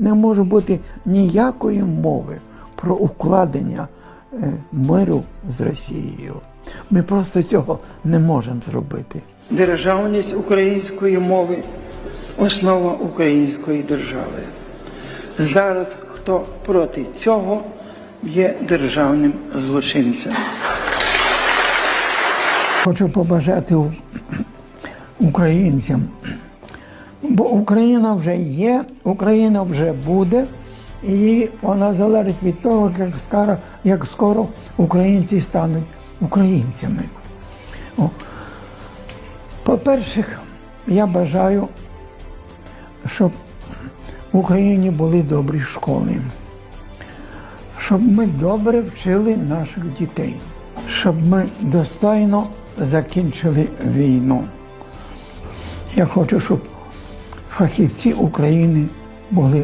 не може бути ніякої мови про укладення е, миру з Росією. Ми просто цього не можемо зробити. Державність української мови основа української держави. Зараз хто проти цього є державним злочинцем. Хочу побажати українцям, бо Україна вже є, Україна вже буде, і вона залежить від того, як скоро, як скоро українці стануть українцями. По-перше, я бажаю, щоб в Україні були добрі школи, щоб ми добре вчили наших дітей, щоб ми достойно закінчили війну. Я хочу, щоб фахівці України були